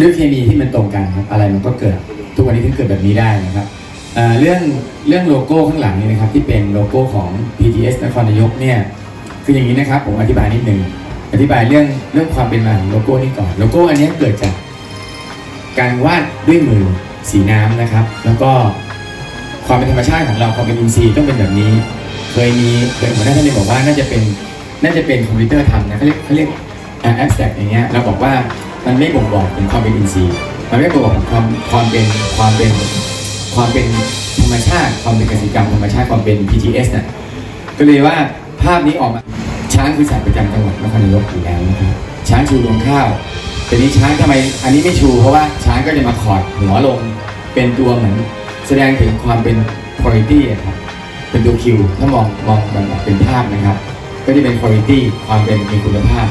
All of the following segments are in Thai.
ด้วยเคมีที่มันตรงกันครับอะไรมันก็เกิด ทุกวันนี้ถึงเกิดแบบนี้ได้นะครับเเรื่องเรื่องโลโก้ข้างหลังนี่นะครับที่เป็นโลโก้ของ PTS นครนายกเนี่ยคืออย่างนี้นะครับผมอธิบายนิดนึงอธิบายเรื่องเรื่องความเป็นมาของโลโก้นี้ก่อนโลโก้อันนี้เกิดจากการวาดด้วยมือสีน้ำนะครับ แล้วก็ความเป็นธรรมชาติของเราความเป็นอินทรีย์ต้องเป็นแบบนี้ เคยมีเคยหัวหน้าท่านได้บอกว่าน่าจะเป็นน่าจะเป็นคอมพิวเตอร์ทำนะเขาเรียกเขาเรียกแอปแสกอย่างเงี้ยเราบอกว่า มันไม่บ่งบอกถึงความเป็นอินทรีย์ มันไม่บ่งบอกถึงความความเป็นความเป็นความเป็นธรรมชาติ ความเป็นกสิกรรมธรรมชาติความเป็น PTS น่ะก็เลยว่าภาพนี้ออกมาช้างคือสัตว์ประจำจังหวัดนครนายกอยู่แล้วนะครับช้างชูรวงข้าวแต่นี้ช้างทำไมอันนี้ไม่ชู เพราะว่าช้างก็จะมาขอดหัวลงเป็นตัวเหมือนแสดงถึงความเป็น quality ครับเป็นตัวคิวถ้ามองมองแบบเป็นภาพนะครับ ก็จะเป็น quality ความเป็นมีคุณภาพ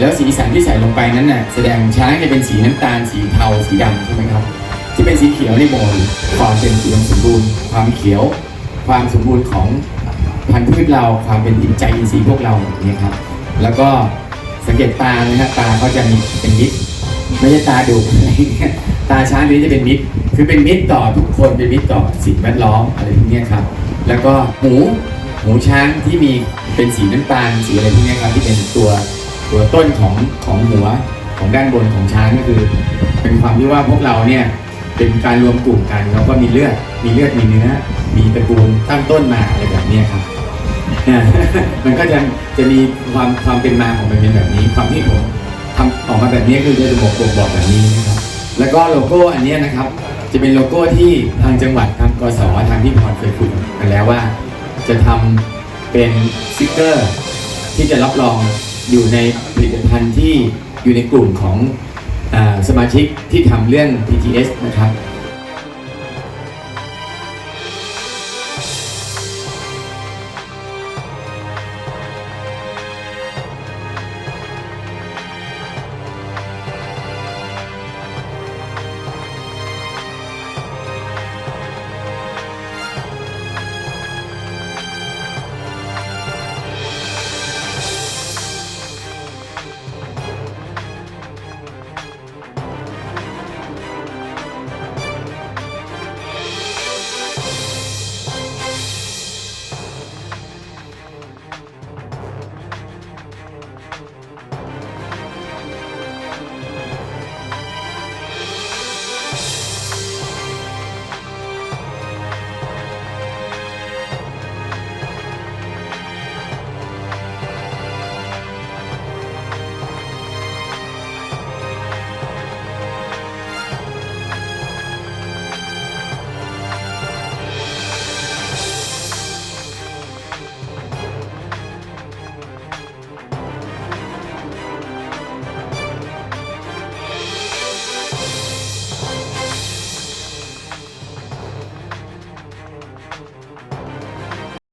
แล้วสีสันที่ใส่ลงไปนั้นน่ะแสดงช้างจะเป็นสีน้ำตาล สีเทาสีดำใช่ไหมครับ ที่เป็นสีเขียวในบ่งบอกถึงความเป็นอุดมสมบูรณ์ ความเขียว ความสมบูรณ์ของพันธุ์พืชเราความเป็นอินใจอินทรีย์พวกเราอย่างนี้ยครับ แล้วก็สังเกตตานะฮะตาเขาจะมีเป็นมิตรไม่ใช่ตาดุอะไรเงี้ยตาช้างนี้จะเป็นมิตร คือเป็นมิตรต่อทุกคนเป็นมิตรต่อสิ่งแวดล้อมอะไรพวกนี้ครับ แล้วก็หูหูช้างที่มีเป็นสีน้ำตาลสีอะไรพวกนี้ครับที่เป็นตัว ตัวต้นของของหัวของด้านบนของช้างก็คือ เป็นความที่ว่าพวกเราเนี่ยเป็นการรวมกลุ่มกันแล้วก็มีเลือดมีเลือดมีเนื้อ มีตระกูลตั้งต้นมาอะไรแบบนี้ครับมันก็จะจะมีความความเป็นมาของมันเป็นแบบนี้ ความที่ผมทำออกมาแบบนี้คือจะบอกบอกบอกแบบนี้นะครับแล้วก็โลโก้อันนี้นะครับ จะเป็นโลโก้ที่ทางจังหวัดทางกสทางที่พรเคยคุยกันแล้วว่า จะทำเป็นสติกเกอร์ ที่จะรับรอง อยู่ในผลิตภัณฑ์ที่อยู่ในกลุ่มของอสมาชิกที่ทำเรื่อง PTS นะครับ